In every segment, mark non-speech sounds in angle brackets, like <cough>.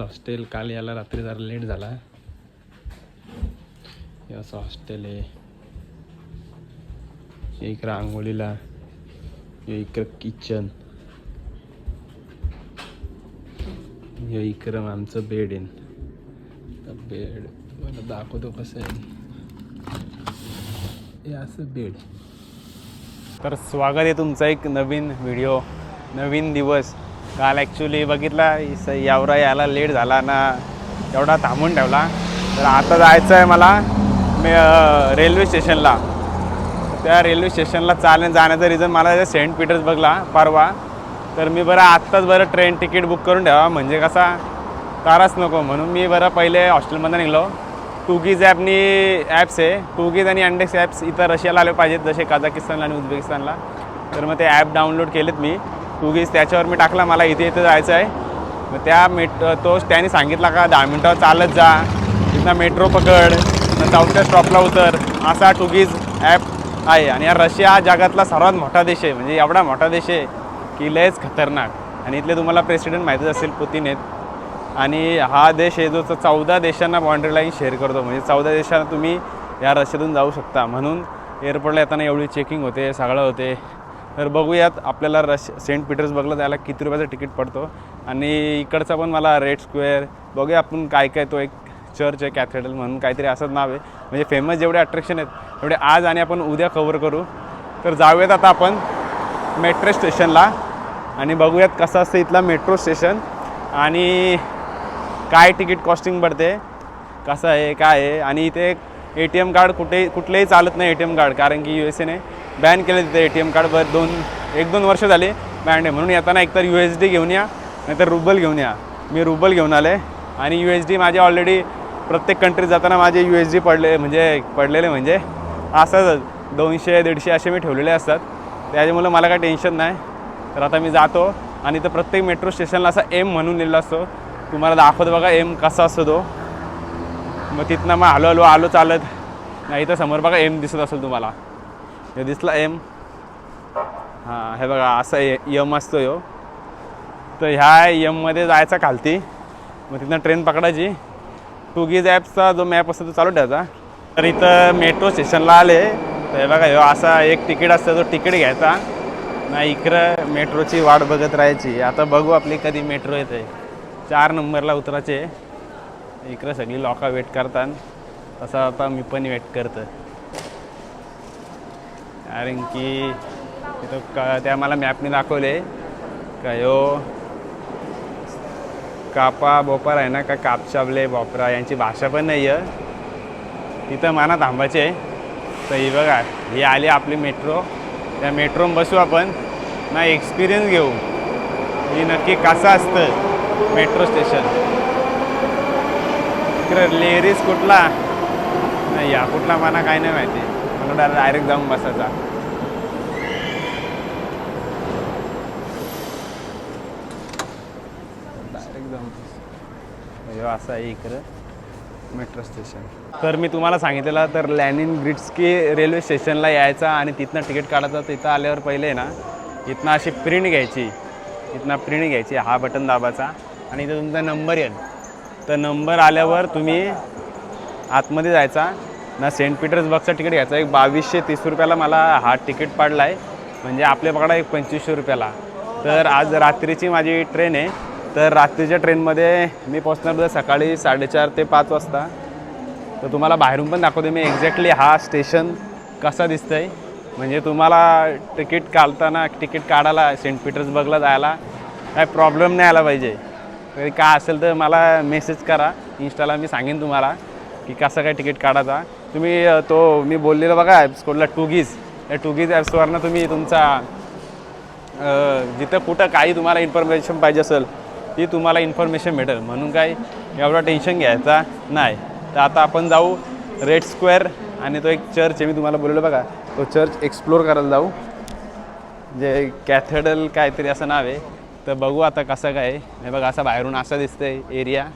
Hostel माझं hostel काल याला रात्री जरा लेट झाला. हे असं हॉस्टेल आहे. इकडं आंघोळीला हे इकडं किचन हे इकडं आमचं बेड आहे. बेड मला दाखवतो कसं आहे. हे असं बेड तर स्वागत आहे तुमचा एक नवीन व्हिडिओ नवीन दिवस. काल ॲक्च्युली बघितला यावरा यायला लेट झाला ना एवढा थांबून ठेवला. तर आता जायचं आहे मला मी रेल्वे स्टेशनला त्या रेल्वे स्टेशनला चालण्यात जाण्याचं रिझन मला सेंट पीटर्सबर्गला परवा. तर मी बरं आत्ताच बरं ट्रेन तिकीट बुक करून ठेवा म्हणजे कसा ताराच नको. म्हणून मी बरं पहिले हॉस्टेलमध्ये निघलो. टुगीज ॲपनी ॲप्स आहे. टुगीज आणि अंडेक्स ॲप्स इथं रशियाला आले पाहिजेत जसे कझाकिस्तानला आणि उझबेकिस्तानला तर मग ते ॲप डाउनलोड केलेत मी. उगीच त्याच्यावर मी टाकला मला इथे इथे जायचं आहे. मग त्या मेट तो त्याने सांगितला का दहा मिनटावर चालत जा. तिथं मेट्रो पकड मग चौथ्या स्टॉपला उतर. असा टूगीज ॲप आहे. आणि हा रशिया हा जगातला सर्वात मोठा देश आहे. म्हणजे एवढा मोठा देश आहे की लयच खतरनाक. आणि इथले तुम्हाला प्रेसिडेंट माहितीच असेल पुतीन आहेत. आणि हा देश आहे जो चौदा देशांना बाउंड्री लाईन शेअर करतो. म्हणजे चौदा देशांना तुम्ही या रशियातून जाऊ शकता. म्हणून एअरपोर्टला येताना एवढी चेकिंग होते सगळं होते. तर बघूयात आपल्याला रश सेंट पीटर्सबर्गला जायला किती रुपयाचं तिकीट पडतो. आणि इकडचा पण मला रेड स्क्वेअर बघूया आपण काय काय तो एक चर्च आहे कॅथेड्रल म्हणून काहीतरी असंच नाव आहे. म्हणजे फेमस जेवढे अट्रॅक्शन आहेत तेवढे आज आणि आपण उद्या कवर करू. तर जाऊयात आता आपण मेट्रो स्टेशनला आणि बघूयात कसं असतं इथला मेट्रो स्टेशन आणि काय तिकीट कॉस्टिंग पडते कसं आहे काय आहे. आणि इथे ए टी एम कार्ड कुठे कुठलेही चालत नाही ए टी एम कार्ड कारण की यू एस एने बॅन केलं तिथे ए टी एम कार्ड बर दोन एक दोन वर्ष झाली बॅन आहे. म्हणून येताना एकतर यू एस डी घेऊन या नाहीतर रुबल घेऊन या. मी रुबल घेऊन आले आणि यू एस डी माझे ऑलरेडी प्रत्येक कंट्रीत जाताना माझे यू एस डी पडले म्हणजे पडलेले म्हणजे असंच दोनशे दीडशे असे मी ठेवलेले असतात. त्याच्यामुळं मला काय टेन्शन नाही. तर आता मी जातो आणि इथं प्रत्येक मेट्रो स्टेशनला असा एम म्हणून लिहिला असतो. तुम्हाला दाखवतो बघा एम कसा असतो तो. मग तिथनं मग हलो हलो आलो चालत. नाही तर समोर बघा एम दिसत असेल तुम्हाला. हे दिसला एम. हां हे बघा असा यम असतो यो. तर ह्या यममध्ये जायचा खालती. मग तिथनं ट्रेन पकडायची. टुगीज ॲपचा जो मॅप असतो तो चालू ठेवायचा. तर इथं मेट्रो स्टेशनला आले. तर हे बघा ह्यो असा एक तिकीट असतं तो तिकीट घ्यायचा. नाही इकडं मेट्रोची वाट बघत राहायची. आता बघू आपली कधी मेट्रो येते. चार नंबरला उतरायचे. इकडं सगळी लोक वेट करतात. तसं आता मी पण वेट करतं कारण की तिथं क त्या मला मॅपने दाखवले. का यो कापा बोपार आहे ना का कापशाबले बोपरा यांची भाषा पण नाही आहे. तिथं मना थांबायचे. तर ही बघा ही आली आपली मेट्रो त्या मेट्रोम बसू आपण. ना एक्सपिरियन्स घेऊ. ही नक्की कसं असतं मेट्रो स्टेशन इकडं लेरीज कुठला? नाही या कुठला मला काय नाही माहिती. मला डायरेक्ट जाऊन बसायचा. डायरेक्ट जाऊन असं आहे इकडं मेट्रो स्टेशन. तर मी तुम्हाला सांगितलेलं तर लॅनिन ग्रिट्सकी रेल्वे स्टेशनला यायचा आणि तिथनं तिकीट काढायचं तिथं आल्यावर पहिले ना इथनं अशी प्रिंट घ्यायची. इथनं प्रिंट घ्यायची हा बटन दाबाचा आणि इथं तुमचा नंबर येईल. तर नंबर आल्यावर तुम्ही आतमध्ये जायचा. ना सेंट पीटर्सबर्गचं तिकीट घ्यायचं. एक बावीसशे तीस रुपयाला मला हा तिकीट पाडला आहे म्हणजे आपल्या पकडा एक पंचवीसशे रुपयाला. तर आज रात्रीची माझी ट्रेन आहे. तर रात्रीच्या ट्रेनमध्ये मी पोचणार उद्या सकाळी साडेचार ते पाच वाजता. तर तुम्हाला बाहेरून पण दाखवते मी एक्झॅक्टली हा स्टेशन कसा आहे म्हणजे तुम्हाला तिकीट काढताना तिकीट काढायला सेंट पीटर्सबर्गला जायला काय प्रॉब्लेम नाही आला पाहिजे. तरी काय असेल तर मला मेसेज करा. इंस्टाला मी सांगेन तुम्हाला की कसं काय तिकीट काढायचा. तुम्ही तो मी बोललेलं बघा ॲप्स कुठला टुगीज. या टुगीज ॲप्सवरनं तुम्ही तुमचा जिथं कुठं काही तुम्हाला इन्फॉर्मेशन पाहिजे असेल ती तुम्हाला इन्फॉर्मेशन भेटेल. म्हणून काय एवढा टेन्शन घ्यायचा नाही. तर आता आपण जाऊ रेड स्क्वेअर आणि तो एक चर्च आहे मी तुम्हाला बोललो बघा. तो चर्च एक्सप्लोर करायला जाऊ. जे कॅथेड्रल काहीतरी असं नाव आहे. तर बघू आता कसं काय हे बघा असं बाहेरून असं दिसतंय एरिया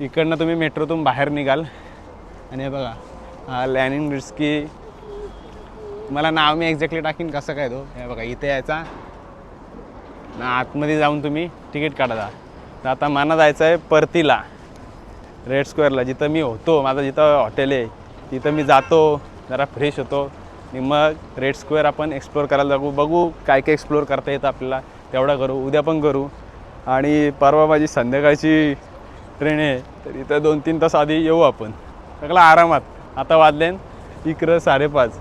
इकडनं तुम्ही मेट्रोतून बाहेर निघाल. आणि हे बघा हा लॅनिन रिस्की मला नाव मी एक्झॅक्टली टाकीन कसं काय तो? हे बघा इथे यायचा. ना आतमध्ये जाऊन तुम्ही तिकीट काढा. तर आता मला जायचं आहे परतीला रेड स्क्वेअरला जिथं मी होतो माझं जिथं हॉटेल आहे तिथं मी जातो जरा फ्रेश होतो. आणि मग रेड स्क्वेअर आपण एक्सप्लोअर करायला जाऊ बघू काय काय एक्सप्लोअर करता येतं आपल्याला. तेवढा करू उद्या पण करू. आणि परवा माझी संध्याकाळची ट्रेन आहे तर इथं दोन तीन तास आधी येऊ आपण. सगळं आरामात. आता वाजलेन इकडं साडेपाच.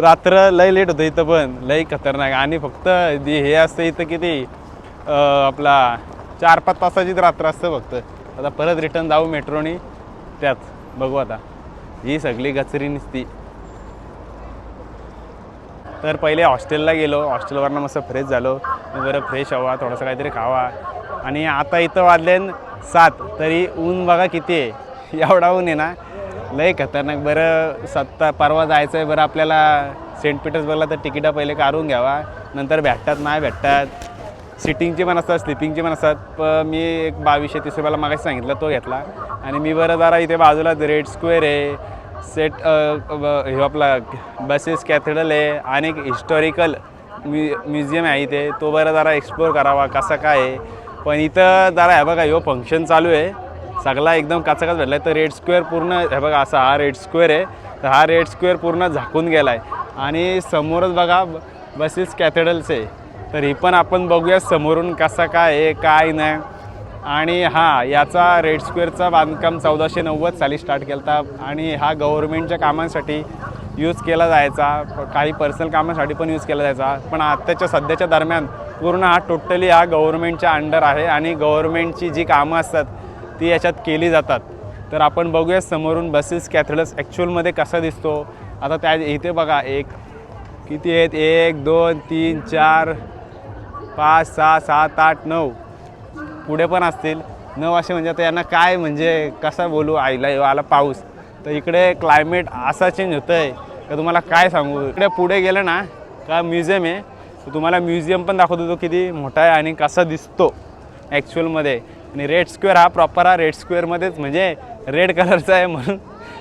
रात्र लय लेट होतं इथं पण. लय खतरनाक. आणि फक्त जे हे असतं इथं किती आपला चार पाच तासाचीच रात्र असतं फक्त. आता परत रिटर्न जाऊ मेट्रोनी त्यात. बघू आता. ही सगळी गचरी निसती. तर पहिले हॉस्टेलला गेलो. हॉस्टेलवरनं मस्त फ्रेश झालो. बरं फ्रेश हवा थोडंसं काहीतरी खावा. आणि आता इथं वाजलेन सात. तरी ऊन बघा किती आहे. <laughs> एवढाहून आहे ना. लय खतरनाक. बरं सत्ता परवा जायचं आहे बरं आपल्याला सेंट पीटर्सबर्गला तर तिकिटं पहिले काढून घ्यावा. नंतर भेटतात नाही भेटतात. सिटिंगचे पण असतात स्लिपिंगचे पण असतात. पण मी एक बावीसशे तीस रुपयाला मागाशी सांगितलं तो घेतला. आणि मी बरं जरा इथे बाजूला रेड स्क्वेअर आहे. सेट हे आपला बसेस कॅथेड्रल आहे. आणि एक हिस्टॉरिकल म्यु म्युझियम आहे इथे. तो बरं जरा एक्सप्लोअर करावा कसा काय आहे. पण इथं जरा हे बघा ह्यो फंक्शन चालू आहे. सगळा एकदम काचाकाच भेटला आहे तर रेड स्क्वेअर पूर्ण हे बघा असा हा रेड स्क्वेअर आहे. तर हा रेड स्क्वेअर पूर्ण झाकून गेला आहे आणि समोरच बघा बसेस कॅथेड्रल्स आहे. तर ही पण आपण बघूया समोरून कसा काय आहे काय नाही. आणि हा याचा रेड स्क्वेअरचा बांधकाम चौदाशे नव्वद साली स्टार्ट केला होता आणि हा गव्हर्मेंटच्या कामांसाठी यूज केला जायचा. काही पर्सनल कामासाठी पण यूज केला जायचा. पण आत्ताच्या सध्याच्या दरम्यान पूर्ण हा टोटली हा गव्हर्मेंटच्या अंडर आहे. आणि गव्हर्मेंटची जी कामं असतात ती याच्यात केली जातात. तर आपण बघूया समोरून बसेस कॅथेड्रल्स ॲक्च्युअलमध्ये कसा दिसतो. आता त्या इथे बघा एक किती आहेत? एक दोन तीन चार पाच सहा सात आठ नऊ. पुढे पण असतील. नऊ असे म्हणजे आता यांना काय म्हणजे कसं बोलू? आईला येऊ आला पाऊस. तर इकडे क्लायमेट असा चेंज होतं आहे का तुम्हाला काय सांगू? इकडे पुढे गेलं ना का म्युझियम आहे. तुम्हाला म्युझियम पण दाखवत होतो किती मोठा आहे आणि कसा दिसतो. ॲक्च्युअलमध्ये आणि रेड स्क्वेअर हा प्रॉपर हा रेड स्क्वेअरमध्येच म्हणजे रेड कलरचा आहे म्हणून.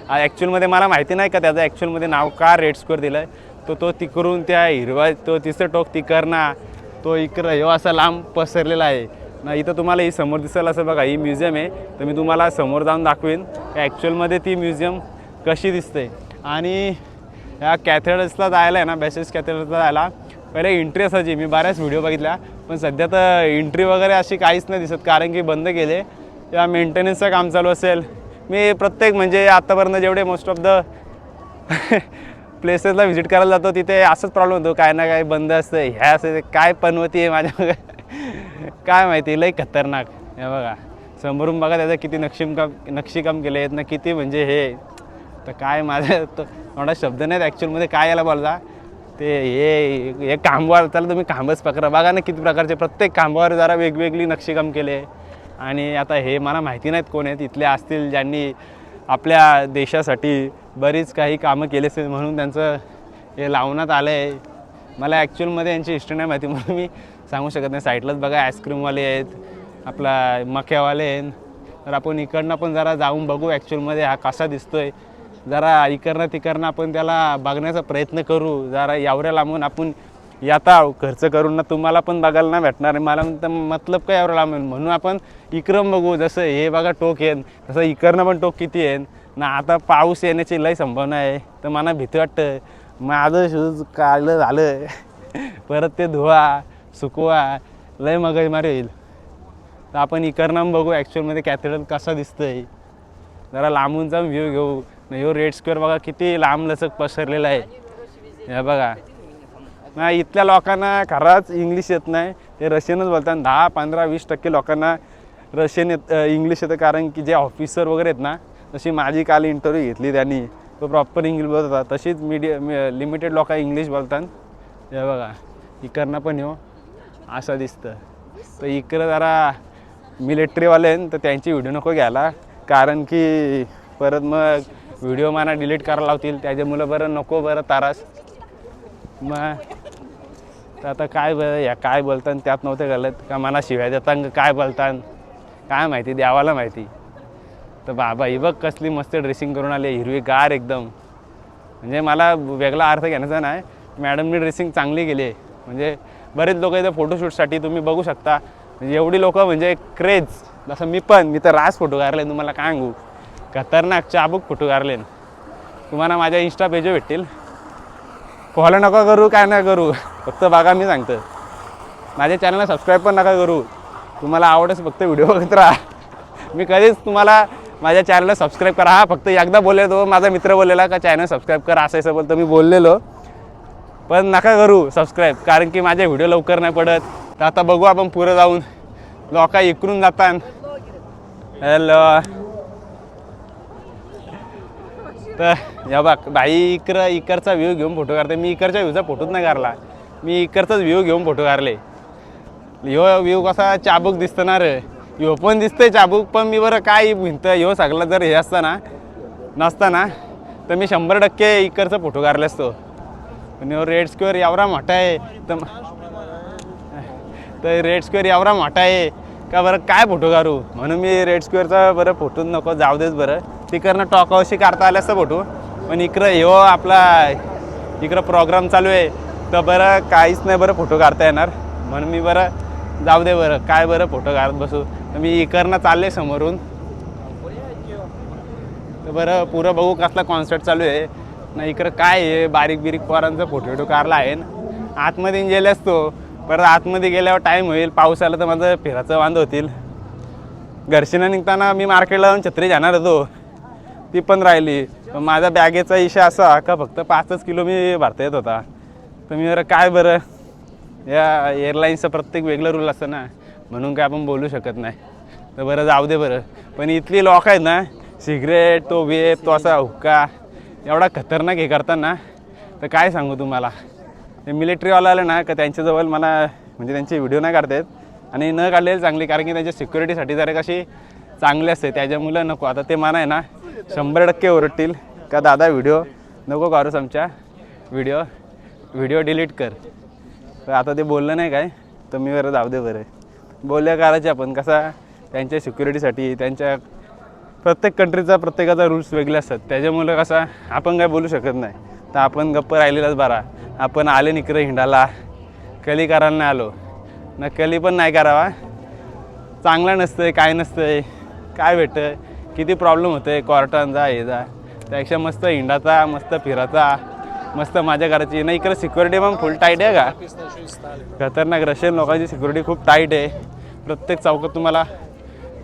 ॲक्च्युअलमध्ये मला माहिती नाही का त्याचं ॲक्च्युअलमध्ये नाव का रेड स्क्वेअर दिलं आहे तो तो तिकडून त्या हिरवा तो तिसरं टोक तिकडना तो इकडं ह्यो असा लांब पसरलेला आहे. ना इथं तुम्हाला ही समोर दिसेल असं बघा ही म्युझियम आहे. तर मी तुम्हाला समोर जाऊन दाखवेन. की ॲक्च्युअलमध्ये ती म्युझियम कशी दिसते. आणि ह्या कॅथेड्रल्सला जायला आहे ना बॅसेस कॅथेड्रल्सला जायला पहिले इंटरेस्ट असायची मी बऱ्याच व्हिडिओ बघितल्या. पण सध्या तर एंट्री वगैरे अशी काहीच नाही दिसत कारण की बंद केले. किंवा मेंटेनन्सचं काम चालू असेल. मी प्रत्येक म्हणजे आत्तापर्यंत जेवढे मोस्ट ऑफ द प्लेसेसला व्हिजिट करायला जातो तिथे असंच प्रॉब्लेम होतो. काय ना काय बंद असतं ह्या असं काय पनवती आहे माझ्या <laughs> काय माहिती लई खतरनाक. हे बघा. समोरून बघा त्याचं किती नक्षीमकाम नक्षीकाम केले आहेत ना किती म्हणजे हे. तर काय माझं तो थोडा शब्द नाहीत ॲक्च्युअलमध्ये काय याला बोलला. ते हे हे खांबावर त्याला तुम्ही खांबच पकडा. बघा ना किती प्रकारचे प्रत्येक खांबावर जरा वेगवेगळी नक्षीकाम केले. आणि आता हे मला माहिती नाहीत कोण आहेत. इथले असतील ज्यांनी आपल्या देशासाठी बरीच काही कामं केली असतील म्हणून त्यांचं हे लावण्यात आलं आहे मला ॲक्च्युअलमध्ये यांची हिस्ट्री नाही माहिती म्हणून मी सांगू शकत नाही. साईडलाच बघा आईस्क्रीमवाले आहेत आपला मक्यावाले आहेत. तर आपण इकडनं पण जरा जाऊन बघू ॲक्च्युअलमध्ये हा कसा दिसतोय. जरा इकडनं तिकडनं आपण त्याला बघण्याचा प्रयत्न करू. जरा यावऱ्या लांबून आपण येता खर्च करून ना तुम्हाला पण बघायला नाही भेटणार आहे मला तर मतलब काय एवढं लांब म्हणून आपण इक्रम बघू. जसं हे बघा टोक येन तसं इकडनं पण टोक किती येन. ना आता पाऊस येण्याची लय संभावना आहे. तर मला भीती वाटतं. माझं शूज काढलं झालं. परत ते धुवा सुकवा लय मगजमारी होईल. तर आपण इकडनं बघू ॲक्च्युअलमध्ये कॅथेड्रल दिसतं दिसतंय. जरा लांबून जाऊन व्ह्यू घेऊ. ह्यो रेड स्क्वेअर बघा किती लांब लचक पसरलेला आहे. हे बघा. नाही इथल्या लोकांना खराच इंग्लिश येत नाही. ते रशियनच बोलतात. दहा पंधरा वीस टक्के लोकांना रशियन येत इंग्लिश येतं. कारण की जे ऑफिसर वगैरे आहेत ना तशी माझी काल इंटरव्ह्यू घेतली त्यांनी. तो प्रॉपर इंग्लिश बोलत होता. तशीच मीडियम लिमिटेड लोक इंग्लिश बोलतात. हे बघा. इकडनं पण येऊ असं दिसतं. तर इकडं जरा मिलिटरीवाले आहेत तर त्यांची व्हिडिओ नको घ्यायला. कारण की परत मग व्हिडिओ मला डिलीट करायला लावतील त्याच्यामुळं बरं नको बरं तारास. मग तर आता काय बरं या काय बोलतात त्यात नव्हते घालत. का मला शिव्या देतात काय बोलतात काय माहिती द्यावाला माहिती. तर बाबा ही बघ कसली मस्त ड्रेसिंग करून आली हिरवीगार एकदम. म्हणजे मला वेगळा अर्थ घेण्याचा नाही. मॅडमनी ड्रेसिंग चांगली केली आहे. म्हणजे बरेच लोक इथे फोटोशूटसाठी तुम्ही बघू शकता. म्हणजे एवढी लोकं म्हणजे क्रेज जसं मी पण मी तर रास फोटो काढले तुम्हाला काय सांगू? खतरनाक चाबूक फोटो काढले तुम्हाला माझ्या इन्स्टा पेजवर भेटतील. फॉलो नका करू काय नका करू. फक्त बघा मी सांगतो. माझ्या चॅनलला सबस्क्राईब पण नका करू. तुम्हाला आवडच फक्त व्हिडिओ बघत राहा. मी कधीच तुम्हाला माझ्या चॅनलला सबस्क्राईब करा. हा फक्त एकदा बोललेलो माझा मित्र बोललेला का चॅनल सबस्क्राईब करा असं असं बोलतो मी बोललेलो. पण नका करू सबस्क्राईब कारण की माझे व्हिडिओ लवकर नाही पडत. तर आता बघू आपण पुढं जाऊन. लोका इकडून जातात. हॅलो तर या बघ बाई इकडं इकडचा व्ह्यू घेऊन फोटो काढते. मी इकडच्या व्ह्यूचा फोटोच नाही काढला. मी इकडचाच व्ह्यू घेऊन फोटो काढले. ह्यो व्ह्यू कसा चाबूक दिसतं ना रे. ह्यो पण दिसतंय चाबूक पण मी बरं काय भिंत ह्यो सगळं जर हे असताना नसताना तर मी शंभर टक्के इकडचा फोटो काढला असतो पण ह्यो रेड स्क्वेअर एवढा मोठा आहे तर तर रेड स्क्वेअर एवढा मोठा आहे का बरं काय फोटो काढू? म्हणून मी रेड स्क्वेअरचा बरं फोटो नको जाऊ देच बरं. तिकडनं टॉकावशी काढता आलं असतं फोटो. पण इकडं हो आपला इकडं प्रोग्राम चालू आहे. तर बरं काहीच नाही बरं फोटो काढता येणार. म्हणून मी बरं जाऊ दे बरं काय बरं फोटो काढत बसू. तर मी इकडनं चालले समोरून. तर बरं पुरं बघू कसला कॉन्सर्ट चालू आहे. ना इकडं काय आहे बारीक बिरीक पोरांचा फोटो विटो काढला आहे. ना आतमध्ये गेल्यास असतो. परत आतमध्ये गेल्यावर टाईम होईल. पाऊस आला तर माझं फिराचं वांद होतील. घरशीनं निघताना मी मार्केटला जाऊन छत्री जाणार होतो. ती पण राहिली. पण माझ्या बॅगेचा इशा असा का फक्त पाचच किलो मी भरता येत होता. तर मी बरं काय बरं? या एअरलाईन्सचं प्रत्येक वेगळं रूल असतं ना. म्हणून काय आपण बोलू शकत नाही. तर बरं जाऊ दे बरं. पण इथली लोक आहेत ना सिगरेट तो वेप तो असा हुक्का एवढा खतरनाक हे करतात ना. तर काय सांगू तुम्हाला? ते मिलिटरीवाला आले ना का त्यांच्याजवळ मला म्हणजे त्यांचे व्हिडिओ नाही काढतात आणि न काढलेले चांगली कारण की त्यांच्या सिक्युरिटीसाठी जरा कशी चांगली असते त्याच्यामुळं नको. आता ते मला आहे ना शंभर टक्के ओरडतील का दादा व्हिडिओ नको काढूस आमच्या. व्हिडिओ व्हिडिओ डिलीट कर. तर आता ते बोललं नाही काय? तर मी बरं जाऊ दे बरं. बोलल्या करायचे आपण. कसा त्यांच्या सिक्युरिटीसाठी त्यांच्या प्रत्येक कंट्रीचा प्रत्येकाचा रूल्स वेगळे असतात. त्याच्यामुळं कसा आपण काय बोलू शकत नाही. तर आपण गप्प राहिलेलाच बरा. आपण आले निकडे हिंडाला कली करायला नाही आलो. ना कली पण नाही करावा. चांगला नसतं आहे काय नसतं आहे काय भेटतं किती प्रॉब्लेम होते आहे क्वार्टरचा हे जा. त्यापेक्षा मस्त हिंडाचा मस्त फिराचा मस्त माझ्या घराची नाही इकडे सिक्युरिटी मग फुल टाईट आहे का? खतरनाक रशियन लोकांची सिक्युरिटी खूप टाईट आहे. प्रत्येक चौकात तुम्हाला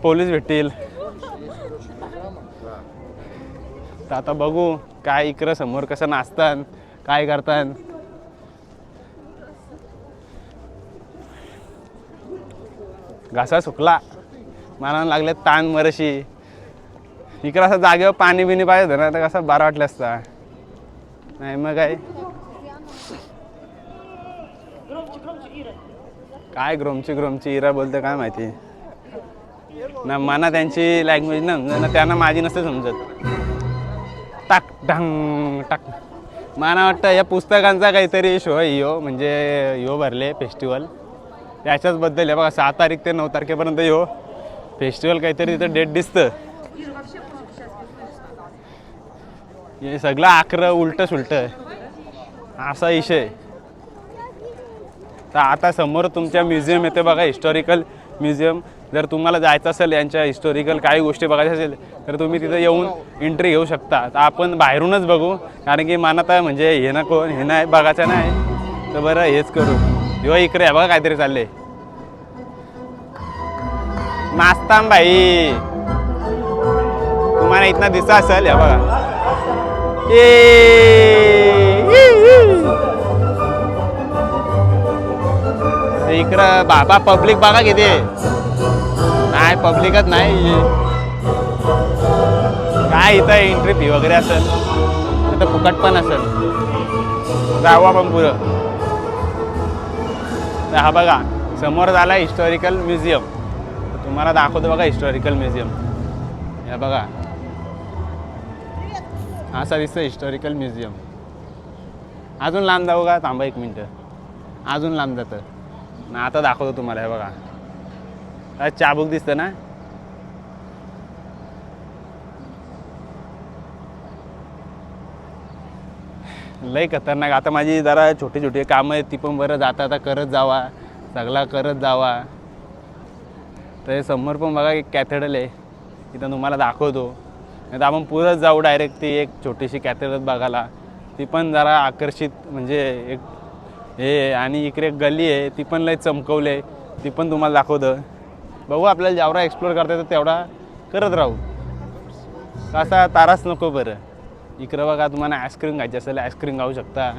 पोलीस भेटतील. तर आता बघू काय इकडं समोर कसं नाचतात काय करतात. घासा सुकला. मानायला लागले ताण मरशी. इकडं असं जागेवर पाणी बिणी पाहिजे होतं ना तर कसं बरं वाटलं असतं. नाही मग काय? काय ग्रोमची ग्रोमची इरा बोलते काय माहिती? ना मला त्यांची लँग्वेज ना ना त्यांना माझी नसते समजत. टाक ढंग टाक. मला वाटतं या पुस्तकांचा काहीतरी शो आहे यो म्हणजे यो भरले फेस्टिवल त्याच्याचबद्दल आहे बघा सहा तारीख ते नऊ तारखेपर्यंत यो. फेस्टिवल काहीतरी तिथं डेट दिसतं. हे सगळं आकरं उलटं सुलटं असा विषय तर आता समोर तुमच्या म्युझियम येते बघा हिस्टॉरिकल म्युझियम. जर तुम्हाला जायचं असेल यांच्या हिस्टॉरिकल काही गोष्टी बघायच्या असेल तर तुम्ही तिथं येऊन एंट्री घेऊ शकता. तर आपण बाहेरूनच बघू कारण की मनात आहे म्हणजे हे ना कोण हे नाही बघायचं नाही. तर बरं हेच करू. किंवा इकडे आहे बघा काहीतरी चालले नाचताम भाई तुम्हाला इथनं दिसत असेल हे बघा. इकडं बाबा पब्लिक बघा किती. नाही पब्लिकच नाही. काय इथं एंट्री फी वगैरे असेल? इथं फुकट पण असेल. जाऊ आपण पुरं हा बघा समोर झाला हिस्टॉरिकल म्युझियम तुम्हाला दाखवतो बघा हिस्टॉरिकल म्युझियम हे बघा. असा दिसतं हिस्टॉरिकल म्युझियम अजून लांब जाऊ का? थांबा एक मिनटं. अजून लांब जातं. ना आता दाखवतो तुम्हाला हे बघा. काय चाबूक दिसतं ना? लय खतरनाक. आता माझी जरा छोटी छोटी कामं आहेत ती पण बरं जाता आता करत जावा. सगळा करत जावा. तर हे समोर पण बघा एक कॅथेडल आहे. इथं तुम्हाला दाखवतो. नाही तर आपण पुढं जाऊ डायरेक्ट ती एक छोटीशी कॅथेड्रल बघायला. ती पण जरा आकर्षित म्हणजे एक हे आणि इकडे एक गल्ली आहे ती पण लय चमकवले ती पण तुम्हाला दाखवतं. बघू आपल्याला जेवढा एक्सप्लोअर करता येतं तेवढा करत राहू. असा ताराच नको बरं. इकडं बघा तुम्हाला आईस्क्रीम खायची असेल आईस्क्रीम खाऊ शकता.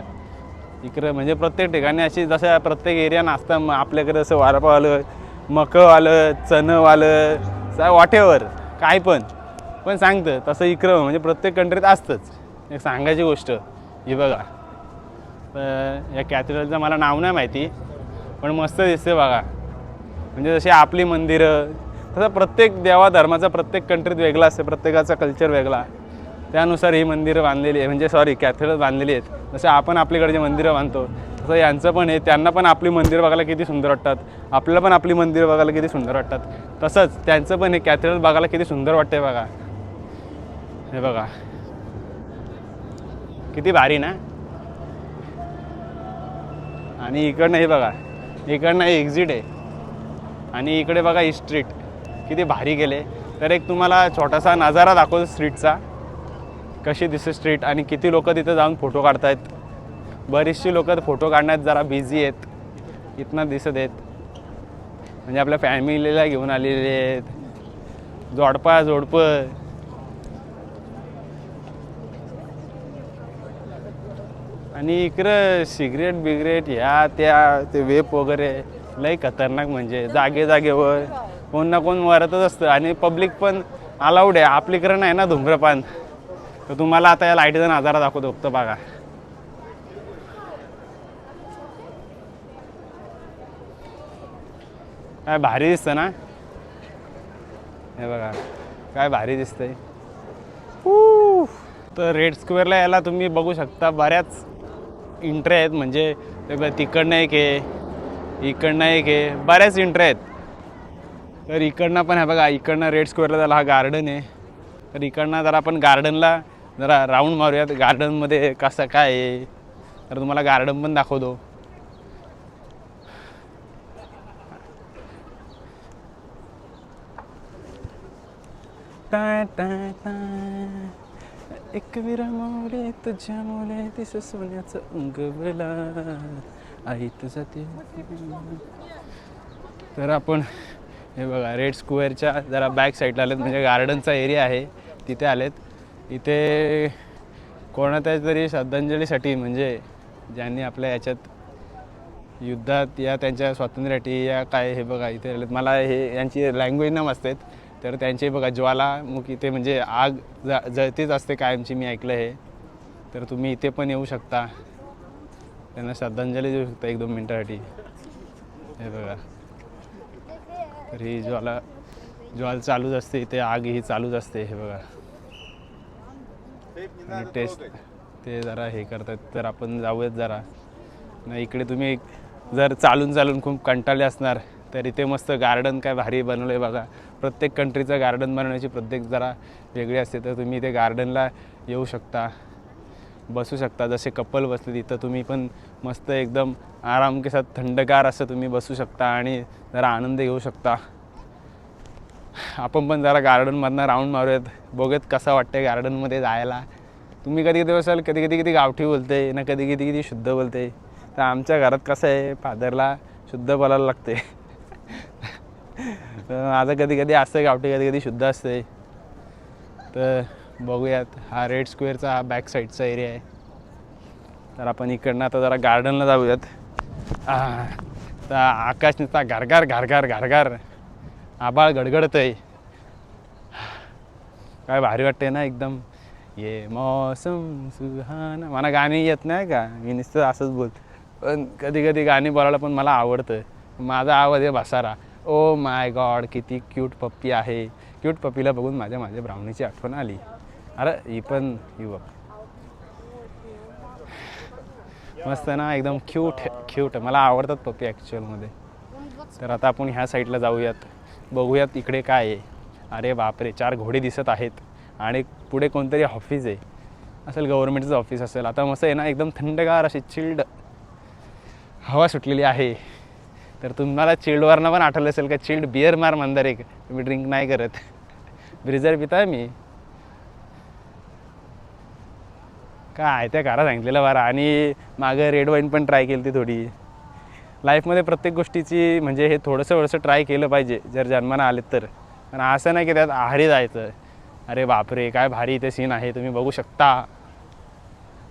इकडं म्हणजे प्रत्येक ठिकाणी अशी जसं प्रत्येक एरिया नाचतं मग आपल्याकडे असं वारपाव आलं मकं आलं चणं आलं वाटेवर काय पण. पण सांगतं तसं इक्रम म्हणजे प्रत्येक कंट्रीत असतंच. एक सांगायची गोष्ट ही बघा. तर या कॅथेड्रलचं मला नाव नाही माहिती पण मस्त दिसते बघा. म्हणजे जशी आपली मंदिरं तसं प्रत्येक देवा धर्माचा प्रत्येक कंट्रीत वेगळा असते प्रत्येकाचा कल्चर वेगळा. त्यानुसार ही मंदिरं बांधलेली आहे म्हणजे सॉरी कॅथेड्रल बांधलेली आहेत. जसं आपण आपल्याकडचे मंदिरं बांधतो तसं यांचं पण आहे त्यांना पण आपली मंदिरं बघायला किती सुंदर वाटतात. आपल्याला पण आपली मंदिरं बघायला किती सुंदर वाटतात. तसंच त्यांचं पण हे कॅथेड्रल बघायला किती सुंदर वाटते बघा. हे बघा. किती भारी ना? आणि इकडनं हे बघा. इकडनं एक्झिट आहे. आणि इकडे बघा ही स्ट्रीट किती भारी गेले. तर एक तुम्हाला छोटासा नजारा दाखवतो स्ट्रीटचा कशी दिसते स्ट्रीट आणि किती लोक तिथे जाऊन फोटो काढतायत. बरीचशी लोक फोटो काढण्यात जरा बिझी आहेत. इथनं दिसत आहेत. म्हणजे आपल्या फॅमिलीला घेऊन आलेले आहेत. जोडपा जोडपं. आणि इकडं सिगरेट बिगरेट ह्या त्या ते वेप वगैरे लई खतरनाक म्हणजे जागे जागेवर कोण ना कोण मरतच असतं. आणि पब्लिक पण अलाउड आहे. आपलीकडं नाही ना धुम्रपान. तर तुम्हाला आता या लाईटीचा नजारा दाखवतो फक्त बघा. काय भारी दिसतं ना? हे बघा. काय भारी दिसतंय. उफ. तर रेड स्क्वेअरला यायला तुम्ही बघू शकता बऱ्याच इंट्रे आहेत म्हणजे तिकडनं एक आहे इकडनं एक आहे बऱ्याच इंट्रे आहेत. तर इकडनं पण आहे बघा इकडनं रेड स्क्वेअरला झाला हा गार्डन आहे. तर इकडनं जरा आपण गार्डनला जरा राऊंड मारूयात गार्डनमध्ये कसं काय आहे. तर तुम्हाला गार्डन पण दाखवतो. टा टा टा एक विरमवले तुझ्यामुळे दिस सोन्याचं अंगवला आई तुझा ते तर आपण हे बघा रेड स्क्वेअरच्या जरा बॅक साईडला आलेत. म्हणजे गार्डनचा एरिया आहे. तिथे आलेत. इथे कोणाच्या तरी श्रद्धांजलीसाठी म्हणजे ज्यांनी आपल्या याच्यात युद्धात या त्यांच्या स्वातंत्र्यासाठी या काय हे बघा इथे आलेत. मला हे यांची लँग्वेज ना मस्त आहेत तर त्यांचे बघा ज्वालामुख इथे म्हणजे आग ज जळतीच असते कायमची मी ऐकलं हे. तर तुम्ही इथे पण येऊ शकता. त्यांना श्रद्धांजली देऊ शकता एक दोन मिनटासाठी. हे बघा. तर ही ज्वाला ज्वाल चालूच असते इथे आग ही चालूच असते हे बघा. आणि टेस्ट ते जरा हे करतात तर आपण जाऊयात जरा. नाही इकडे तुम्ही जर चालून चालून खूप कंटाळले असणार तर इथे मस्त गार्डन काय भारी बनवलं आहे बघा. प्रत्येक कंट्रीचं गार्डन बनवण्याची प्रत्येक जरा वेगळी असते तर तुम्ही ते गार्डनला येऊ शकता बसू शकता. जसे कपल बसले तिथं तुम्ही पण मस्त एकदम आराम के साथ थंडगार असं तुम्ही बसू शकता आणि जरा आनंद घेऊ शकता. आपण पण जरा गार्डनमधनं राऊंड मारूयात. बघूयात कसं वाटतं गार्डनमध्ये जायला. तुम्ही कधी कधी बसाल कधी कधी किती गावठी बोलते ना कधी कधी किती शुद्ध बोलते. तर आमच्या घरात कसं आहे फादरला शुद्ध बोलायला लागते. तर माझं कधी कधी असतं गावठी कधी कधी शुद्ध असते तर बघूयात हा रेड स्क्वेअरचा हा बॅक साईडचा एरिया आहे. तर आपण इकडनं आता जरा गार्डनला जाऊयात. तर आकाश नुसता घारघार घारघार घारघार. आबाळ गडगडत आहे काय भारी वाटते ना एकदम. ये मौसम सुहाना. मला गाणी येत नाही का? मी नुसतं असंच बोल पण कधी कधी गाणी बोलायला पण मला आवडतं. माझा आवाज आहे बसारा ओ माय गॉड किती क्यूट पप्पी आहे. क्यूट पप्पीला बघून माझ्या माझ्या ब्राह्मणीची आठवण आली. अरे ही पण युवक मस्त ना एकदम क्यूट क्यूट मला आवडतात पप्पी ॲक्च्युअलमध्ये तर आता आपण ह्या साईडला जाऊयात. बघूयात इकडे काय आहे. अरे बापरे चार घोडे दिसत आहेत. आणि पुढे कोणतरी ऑफिस आहे. असेल गव्हर्नमेंटचं ऑफिस असेल. आता मस्त आहे ना एकदम थंडगार अशी चिल्ड हवा सुटलेली आहे. तर तुम्हाला चिल्डवरनं पण आठवलं असेल का? चिल्ड बिअर मार मंदार. एक तुम्ही ड्रिंक नाही करत. ब्रिझर पिताय मी. काय त्या कारा सांगितलेलं बरं. आणि मागं रेड वाईन पण ट्राय केली ती थोडी लाईफमध्ये प्रत्येक गोष्टीची म्हणजे हे थोडंसं थोडंसं ट्राय केलं पाहिजे जर जन्मानं आलेत तर. पण असं नाही की त्यात आहारी जायचं. अरे बापरे काय भारी इथे सीन आहे. तुम्ही बघू शकता.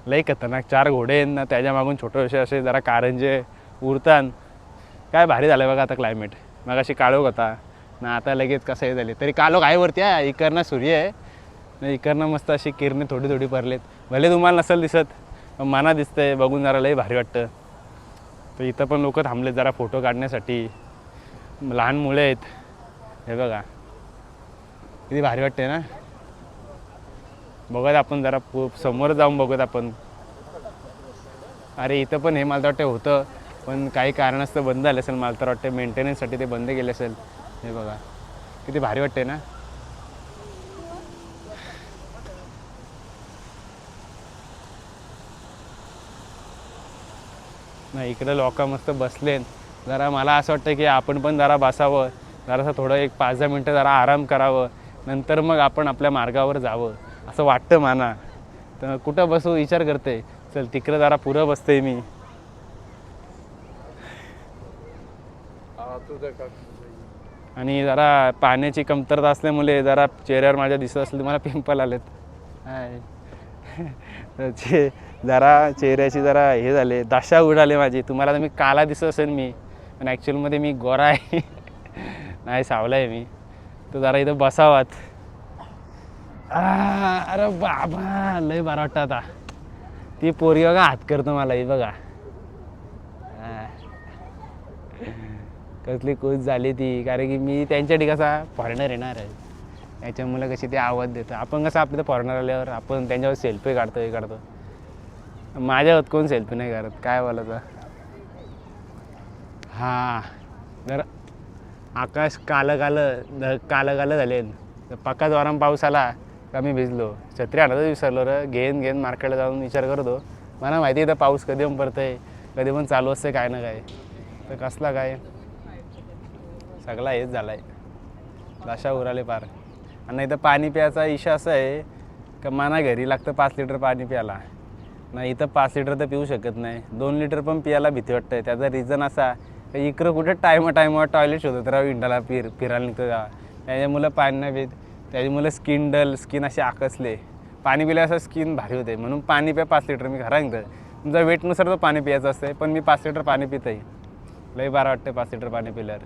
लई खतरनाक. चार घोडे आहेत ना त्याच्या मागून छोटे असे जरा कारंजे उरतान काय भारी झालं बघा आता क्लायमेट मग अशी काळोख होता. ना आता लगेच कसं हे झाले. तरी काळोख आहे वरती आहे इकडनं सूर्य आहे. ना इकडनं मस्त अशी किरणे थोडी थोडी पडलेत भले तुम्हाला नसेल दिसत मना दिसतंय. बघून जरा लई भारी वाटतं. तर इथं पण लोक थांबलेत जरा फोटो काढण्यासाठी. लहान मुले आहेत. हे बघा. किती भारी वाटते ना? बघत आपण जरा पु समोर जाऊन बघत आपण. अरे इथं पण हे मला वाटतं होतं. पण काही कारणास्तव बंद झालं असेल मला तर वाटतं मेंटेनन्ससाठी ते बंद केले असेल. हे बघा. किती भारी वाटते ना? नाही इकडे लोक मस्त बसले जरा मला असं वाटतं की आपण पण जरा बसावं. जरासं थोडं एक पाच दहा मिनटं जरा आराम करावं. नंतर मग आपण आपल्या मार्गावर जावं. असं वाटतं माना तर कुठं बसू? विचार करते. चल तिकडं जरा पुरं बसते मी. आणि जरा पाण्याची कमतरता असल्यामुळे जरा चेहऱ्यावर माझ्या दिसत असले मला पिंपल आलेत. हाय. तर चे जरा चेहऱ्याची जरा हे झाले दाशा उडाले माझी. तुम्हाला तर मी काला दिसत असेल मी पण ॲक्च्युअलमध्ये मी गोरा आहे. नाही सावला आहे मी. तर जरा इथं बसावात. अरे बाबा लय बरं वाटतं आता. ती पोरगी बघा हात करतो मला ही बघा. कसली खुश झाली ती? कारण की मी त्यांच्यासाठी कसा फॉरेनर येणार आहे. त्याच्यामुळे कशी ते आवाज देतं. आपण कसं आपलं फॉरेनर आल्यावर आपण त्यांच्यावर सेल्फी काढतो हे काढतो. माझ्यावर कोण सेल्फी नाही करत? काय बोलायचं? हां. जर आकाश कालं कालं ढग कालं कालं झाले. पक्काच वारम पाऊस आला का मी भिजलो. छत्री आणतच विसरलो र. घेन घेन मार्केटला जाऊन विचार करतो. मला माहिती आहे तर पाऊस कधी पण पडतं आहे कधी पण चालू असते काय ना काय. तर कसला काय? सगळा हेच झाला आहे दशा उराले पार. आणि इथं पाणी प्यायचा इशा असा आहे का मना घरी लागतं पाच लिटर पाणी प्यायला. नाही इथं पाच लिटर तर पिऊ शकत नाही. दोन लिटर पण पियाला भीती वाटतं त्याचा रिझन असा का इकडं कुठे टायमा टायमावर टॉयलेट शोधत राहा इंडाला फिर फिरायला निघतो का? त्याच्यामुळं पाणी नाही पित. त्याच्यामुळं स्किन डल स्किन असे आकसले. पाणी पिल्या असं स्किन भारी होते म्हणून पाणी प्या पाच लिटर. मी घरा निघतं तुमचा वेटनुसार तर पाणी प्यायचं असतं पण मी पाच लिटर पाणी पितही लई बारा वाटतं पाच लिटर पाणी पिल्यावर.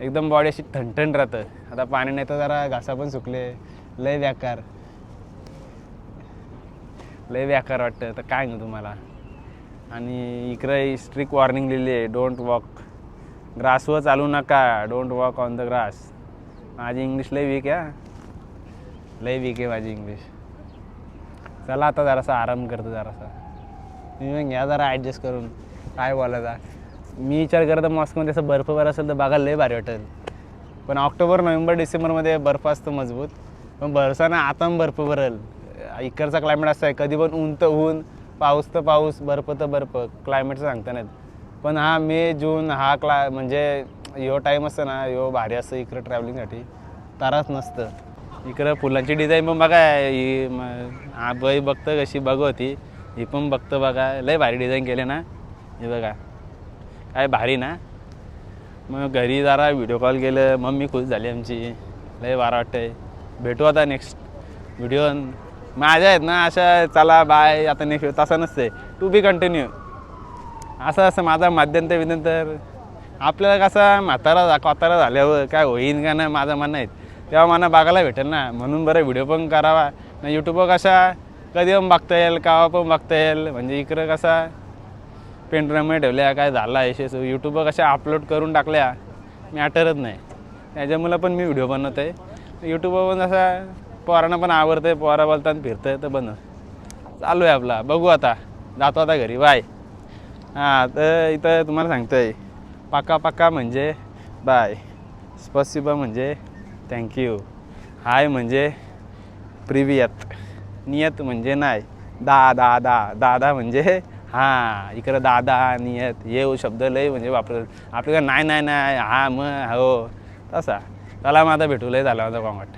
एकदम बॉडी अशी ठणठण राहतं. आता पाणी नाही तर जरा घासा पण सुकले. लय व्याकार. लय व्याकार वाटतं. तर काय ना तुम्हाला? आणि इकडे स्ट्रिक वॉर्निंग लिहिली आहे डोंट वॉक ग्रासवर चालू नका. Don't walk on the grass माझी इंग्लिश लय वीक आहे लय वीक आहे माझी इंग्लिश चला आता जरासा आराम करतो जरासा. तुम्ही मग घ्या जरा ॲडजस्ट करून. काय बोलायचा? मी विचार करतो मॉस्कमध्ये असं बर्फ भर असेल तर बघायला लय भारी वाटेल. पण ऑक्टोबर नोव्हेंबर डिसेंबरमध्ये बर्फ असतो मजबूत. पण बरसानं आता बर्फ भरल. इकडचा क्लायमेट असा आहे कधी पण ऊन तर ऊन पाऊस तर पाऊस बर्फ तर बर्फ क्लायमेटचं सांगता नाहीत. पण हा मे जून हा क्ला म्हणजे यो टाईम असतं ना यो भारी असतं इकडं ट्रॅव्हलिंगसाठी ताराच नसतं इकडं फुलांची डिझाईन पण बघा ही हा बाई बघतं कशी बघ होती ही पण बघतं बघा. लय भारी डिझाईन केले ना. हे बघा. काय भारी ना? मग घरी जरा व्हिडिओ कॉल केलं. मम्मी खुश झाली आमची. लय बारा वाटतंय. भेटू आता नेक्स्ट व्हिडिओ माझ्या आहेत ना अशा चला बाय आता नेक्स्ट तसं नसते टू बी कंटिन्यू असं असं माझा मध्यंतर विध्यंतर आपल्याला कसा म्हातारा झा- कोतारा झाल्यावर काय होईन का नाही माझं म्हणणं आहे. तेव्हा मला बघायला भेटेल ना. म्हणून बरं व्हिडिओ पण करावा. ना यूट्यूबवर कसा कधी पण बघता येईल कावा पण बघता येईल. म्हणजे इकडं कसा पेनड्राईव्हमध्ये ठेवल्या काय झाला यशस्व यूट्यूबवर कशा अपलोड करून टाकल्या मी नाही. त्याच्यामुळं पण मी व्हिडिओ बनवत आहे. यूट्यूबवर पण असा पोरांना पण आवडतं आहे पोरा बोलताना फिरतं आहे तर बनव. चालू आहे आपला. बघू आता. जातो आता घरी. बाय हां तर इथं तुम्हाला सांगतो आहे पाका पाका म्हणजे बाय स्पसिबा म्हणजे थँक्यू हाय म्हणजे प्रिवियत नियत म्हणजे नाही. दा दा दा दादा म्हणजे हां इकडं दादा नियत येऊ हो शब्द लय म्हणजे वापरत आपल्याकडं नाही नाही नाही हा मग हो तसा. चला मग आता भेटू लय झाला माझा कॉन्टॅक्ट.